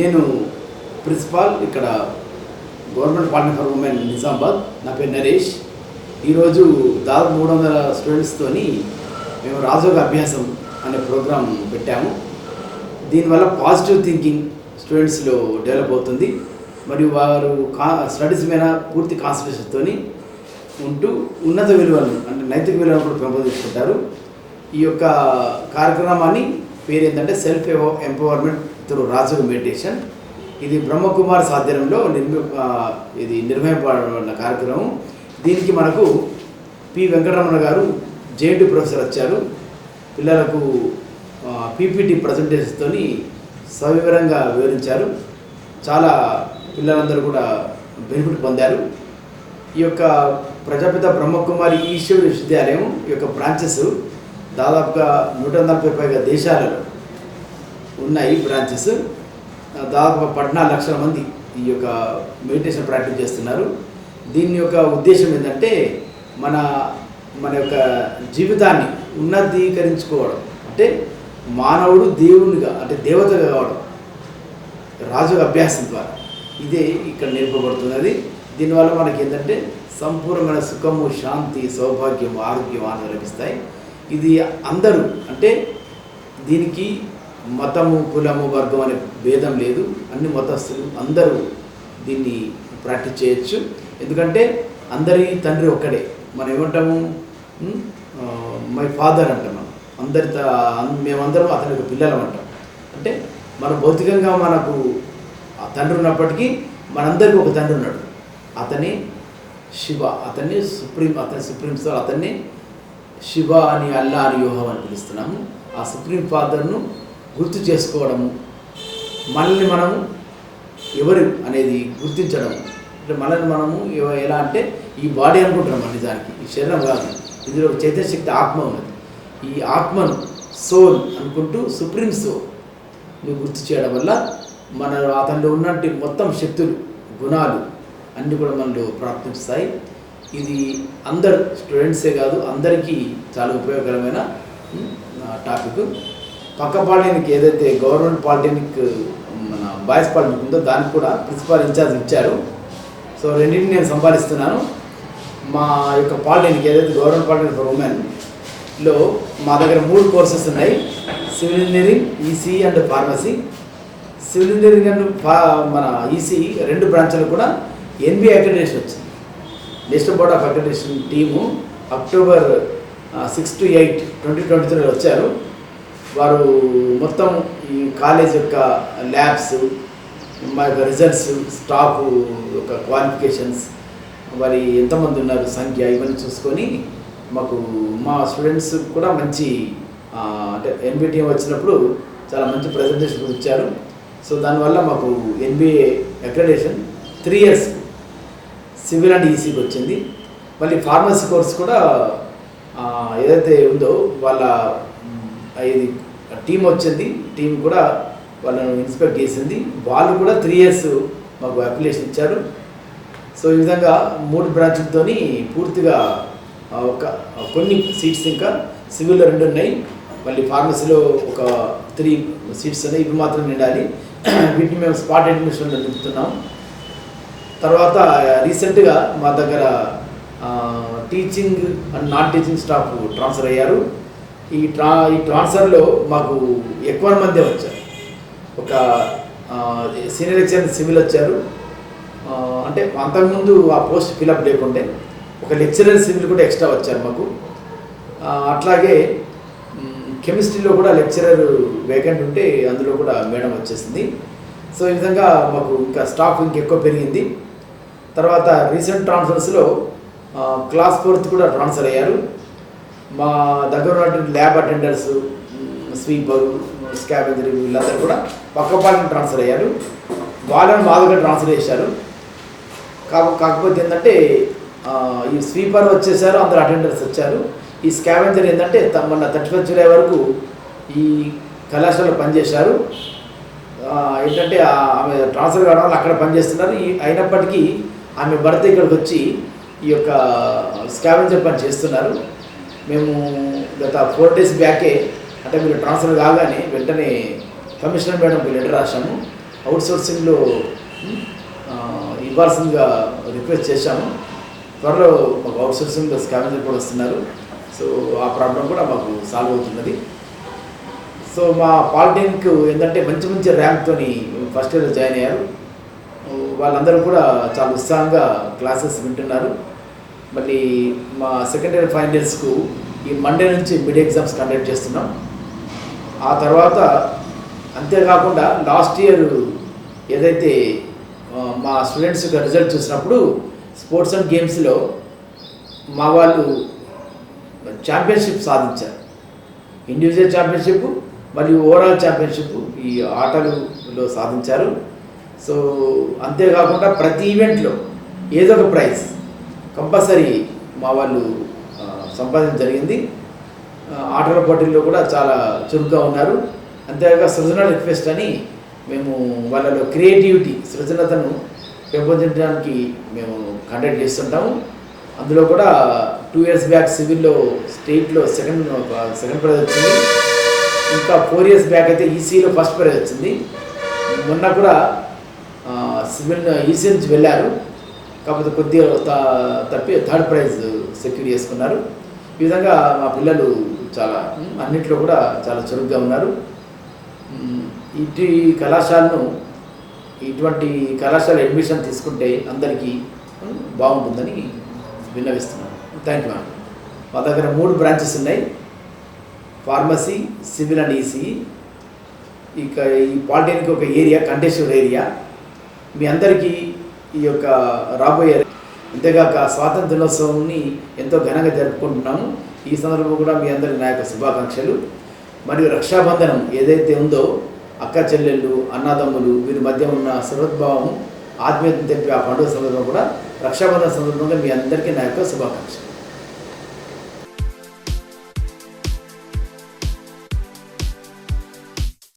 నేను ప్రిన్సిపాల్ ఇక్కడ government partner for women Nizamabad. నా పేరు నరేష్. ఈరోజు దాదాపు మూడు వందల స్టూడెంట్స్తోని మేము రాజోగ అభ్యాసం అనే ప్రోగ్రాం పెట్టాము. దీనివల్ల పాజిటివ్ థింకింగ్ స్టూడెంట్స్లో డెవలప్ అవుతుంది. మరియు వారు కా స్టడీస్ మీద పూర్తి కాన్సన్ట్రేషన్తో ఉంటూ ఉన్నత విలువలను అంటే నైతిక విలువలను కూడా పెంపొందించుకుంటారు. ఈ యొక్క కార్యక్రమాన్ని పేరు ఏంటంటే సెల్ఫ్ ఎంపవర్మెంట్ త్రూ రాజు మెడిటేషన్. ఇది బ్రహ్మకుమార్ సాధ్యంలో నిర్మి ఇది నిర్వహింపబడిన కార్యక్రమం. దీనికి మనకు పి వెంకటరమణ గారు జేఎన్టీ ప్రొఫెసర్ వచ్చారు. పిల్లలకు పీపీటీ ప్రజెంటేషన్తో సవివరంగా వివరించారు. చాలా పిల్లలందరూ కూడా బెనిఫిట్ పొందారు. ఈ యొక్క ప్రజాపిత బ్రహ్మకుమారి ఈశ్వర విశ్వవిద్యాలయం ఈ యొక్క బ్రాంచెస్ దాదాపుగా నూట నలభై పైగా దేశాలలో ఉన్నాయి బ్రాంచెస్ దాదాపు పద్నాలుగు లక్షల మంది ఈ యొక్క మెడిటేషన్ ప్రాక్టీస్ చేస్తున్నారు. దీని యొక్క ఉద్దేశం ఏంటంటే మన మన యొక్క జీవితాన్ని ఉన్నతీకరించుకోవడం. అంటే మానవుడు దేవునిగా అంటే దేవతగా కావడం. రాజు అభ్యాసం ద్వారా. ఇదే ఇక్కడ నేర్పబడుతున్నది. దీనివల్ల మనకి ఏంటంటే సంపూర్ణమైన సుఖము శాంతి సౌభాగ్యం ఆరోగ్యం ఆనందం లభిస్తాయి. ఇది అందరూ అంటే దీనికి మతము కులము వర్గం అనే భేదం లేదు. అన్ని మతస్థులు అందరూ దీన్ని ప్రాక్టీస్ చేయొచ్చు. ఎందుకంటే అందరి తండ్రి ఒక్కడే. మనం ఏమంటాము? మై ఫాదర్ అంటాం మనం. అందరి త- మేమందరం అతని యొక్క పిల్లలం అంటాం. అంటే మన భౌతికంగా మనకు ఆ తండ్రి ఉన్నప్పటికీ మనందరికీ ఒక తండ్రి ఉన్నాడు. అతనే శివ అతన్ని సుప్రీం అతని సుప్రీం సార్ అతన్ని శివ అని అల్లా అని యోహం అని పిలుస్తున్నాము. ఆ సుప్రీం ఫాదర్ను గుర్తు చేసుకోవడము మనల్ని మనము ఎవరు అనేది గుర్తించడం అంటే మనల్ని మనము ఎలా అంటే ఈ బాడీ అనుకుంటున్నాం మన నిజానికి ఈ శరీరం కాదు. ఇందులో ఒక చైతన్య శక్తి ఆత్మ ఉన్నది. ఈ ఆత్మను సోల్ అనుకుంటూ సుప్రీం సోల్ నువ్వు గుర్తు చేయడం వల్ల మన అతనిలో ఉన్నట్టు మొత్తం శక్తులు గుణాలు అన్నీ కూడా మనలో ప్రాప్తిస్తాయి. ఇది అందరు స్టూడెంట్సే కాదు అందరికీ చాలా ఉపయోగకరమైన టాపిక్. పక్క పాలిటెక్నిక్ ఏదైతే గవర్నమెంట్ పాలిటెక్నిక్ మన బాయ్స్ పాలిటెక్నిక్ ఉందో దానికి కూడా ప్రిన్సిపాల్ ఇన్ఛార్జ్ ఇచ్చారు. సో రెండింటిని నేను సంపాదిస్తున్నాను. మా యొక్క పాలిటెక్నిక్ ఏదైతే గవర్నమెంట్ పాలిటెక్నిక్ ఫర్ ఉమెన్లో మా దగ్గర మూడు కోర్సెస్ ఉన్నాయి. Civil engineering EC and pharmacy. Civil engineering and ఫా- మన ఈసీ రెండు బ్రాంచ్లు కూడా ఎన్బిఏ అక్రిడేషన్ వచ్చింది. National board of accreditation team October six to eight twenty twenty త్రీలో వచ్చారు. వారు మొత్తం ఈ కాలేజ్ యొక్క ల్యాబ్స్ మా యొక్క రిజల్ట్స్ స్టాఫ్ యొక్క క్వాలిఫికేషన్స్ వారి ఎంతమంది ఉన్నారు సంఖ్య ఇవన్నీ చూసుకొని మాకు మా స్టూడెంట్స్ కూడా మంచి అంటే ఎన్బిటిఎం వచ్చినప్పుడు చాలా మంచి ప్రజెంటేషన్ ఇచ్చారు. సో దానివల్ల మాకు NBA accreditation three years civil and ఈసీకి వచ్చింది. మళ్ళీ ఫార్మసీ కోర్స్ కూడా ఏదైతే ఉందో వాళ్ళ ఇది టీం వచ్చింది. టీం కూడా వాళ్ళను ఇన్స్పెక్ట్ చేసింది. వాళ్ళు కూడా త్రీ ఇయర్స్ మాకు అప్లికేషన్ ఇచ్చారు. సో ఈ విధంగా మూడు బ్రాంచ్లతో పూర్తిగా ఒక కొన్ని సీట్స్ ఇంకా సివిల్లో రెండు ఉన్నాయి. మళ్ళీ ఫార్మసీలో ఒక త్రీ సీట్స్ ఉన్నాయి. ఇవి మాత్రం నిండాలి వీటిని మేము స్పాట్ అడ్మిషన్లో నింపుతున్నాం. తర్వాత uh, రీసెంట్గా మా దగ్గర teaching and non teaching staff transfer అయ్యారు. ఈ ట్రా ఈ ట్రాన్స్ఫర్లో మాకు ఎక్కువ మంది వచ్చారు. ఒక సీనియర్ లెక్చరర్ సివిల్ వచ్చారు. అంటే అంతకుముందు ఆ పోస్ట్ ఫిలప్ లేకుంటే ఒక లెక్చరర్ సివిల్ కూడా ఎక్స్ట్రా వచ్చారు మాకు. అట్లాగే కెమిస్ట్రీలో కూడా లెక్చరర్ వేకెంట్ ఉంటే అందులో కూడా మేడం వచ్చేసింది. సో ఈ విధంగా మాకు ఇంకా స్టాఫ్ ఇంకెక్కువ పెరిగింది. తర్వాత రీసెంట్ ట్రాన్స్ఫర్స్లో క్లాస్ ఫోర్త్ కూడా ట్రాన్స్ఫర్ అయ్యారు. మా దగ్గర ఉన్నటువంటి ల్యాబ్ అటెండర్స్ స్వీపర్ స్కాబెంజరీ వీళ్ళందరూ కూడా పక్కపాలన ట్రాన్స్ఫర్ అయ్యారు. వాళ్ళని మా దగ్గర ట్రాన్స్ఫర్ చేశారు. కాకపోతే ఏంటంటే ఈ స్వీపర్ వచ్చేసారు అందరు అటెండర్స్ వచ్చారు. ఈ స్కావెంజర్ ఏంటంటే మొన్న థర్టీ ఫస్ట్ జూలై వరకు ఈ కళాశాలలో పనిచేశారు. ఏంటంటే ఆమె ట్రాన్స్ఫర్ కావడం వల్ల అక్కడ పనిచేస్తున్నారు ఈ అయినప్పటికీ ఆమె భర్త ఇక్కడికి వచ్చి ఈ యొక్క స్కావెంజర్ పని చేస్తున్నారు. మేము గత ఫోర్ డేస్ బ్యాకే అంటే మీరు ట్రాన్స్ఫర్ కాగానే వెంటనే కమిషనర్ మేడంకి లెటర్ రాశాము. అవుట్ సోర్సింగ్లో ఇవ్వాల్సిందిగా రిక్వెస్ట్ చేశాము. త్వరలో మాకు అవుట్ సోర్సింగ్లో స్కావెంజర్ కూడా వస్తున్నారు. సో ఆ ప్రాబ్లం కూడా మాకు సాల్వ్ అవుతున్నది. సో మా పాలిటెక్నిక్ ఏంటంటే మంచి మంచి ర్యాంక్తోని ఫస్ట్ ఇయర్ జాయిన్ అయ్యారు. వాళ్ళందరూ కూడా చాలా ఉత్సాహంగా క్లాసెస్ వింటున్నారు. మళ్ళీ మా సెకండ్ ఇయర్ ఫైనల్ ఇయర్స్కు ఈ మండే నుంచి మిడ్ ఎగ్జామ్స్ కండక్ట్ చేస్తున్నాం. ఆ తర్వాత అంతేకాకుండా లాస్ట్ ఇయర్ ఏదైతే మా స్టూడెంట్స్ యొక్క రిజల్ట్ చూసినప్పుడు స్పోర్ట్స్ అండ్ గేమ్స్లో మా వాళ్ళు ఛాంపియన్షిప్ సాధించారు. ఇండివిజువల్ ఛాంపియన్షిప్ మరియు ఓవరాల్ ఛాంపియన్షిప్ ఈ ఆటలులో సాధించారు. సో అంతేకాకుండా ప్రతి ఈవెంట్లో ఏదో ఒక ప్రైజ్ కంపల్సరీ మా వాళ్ళు సంపాదించడం జరిగింది. ఆటల పోటీల్లో కూడా చాలా చురుగ్గా ఉన్నారు. అంతేకాక సృజన రిక్వెస్ట్ అని మేము వాళ్ళలో క్రియేటివిటీ సృజనతను పెంపొందించడానికి మేము కండక్ట్ చేస్తుంటాము. అందులో కూడా టూ ఇయర్స్ బ్యాక్ సివిల్లో స్టేట్లో సెకండ్ సెకండ్ ప్రైజ్ వచ్చింది. ఇంకా ఫోర్ ఇయర్స్ బ్యాక్ అయితే ఈసీలో ఫస్ట్ ప్రైజ్ వచ్చింది. మొన్న కూడా సివిల్ ఈసీ నుంచి వెళ్ళారు. కాకపోతే కొద్దిగా త- తప్పి థర్డ్ ప్రైజ్ సెక్యూర్ చేసుకున్నారు. ఈ విధంగా మా పిల్లలు చాలా అన్నింటిలో అన్నిట్లో కూడా చాలా చురుగ్గా ఉన్నారు. ఇటు కళాశాలను ఇటువంటి కళాశాల అడ్మిషన్ తీసుకుంటే అందరికీ బాగుంటుందని విన్నవిస్తున్నాను. థ్యాంక్ యూ మ్యామ్ మా దగ్గర మూడు బ్రాంచెస్ ఉన్నాయి. ఫార్మసీ సివిల్ అండ్ ఈసీ ఇక ఈ పాలిటెక్నిక్ ఒక ఏరియా కంటేశ్వర్ ఏరియా. మీ అందరికీ ఈ యొక్క రాబోయే అంతేగాక స్వాతంత్ర దినోత్సవాన్ని ఎంతో ఘనంగా జరుపుకుంటున్నాము. ఈ సందర్భంలో కూడా మీ అందరి నా యొక్క శుభాకాంక్షలు. మరియు రక్షాబంధనం ఏదైతే ఉందో అక్క చెల్లెళ్ళు అన్నదమ్ములు వీరి మధ్య ఉన్న సహృద్భావం ఆత్మీయతను తెలిపి ఆ పండుగ సందర్భంలో కూడా రక్షాబంధన సందర్భంగా మీ అందరికీ నా యొక్క శుభాకాంక్షలు.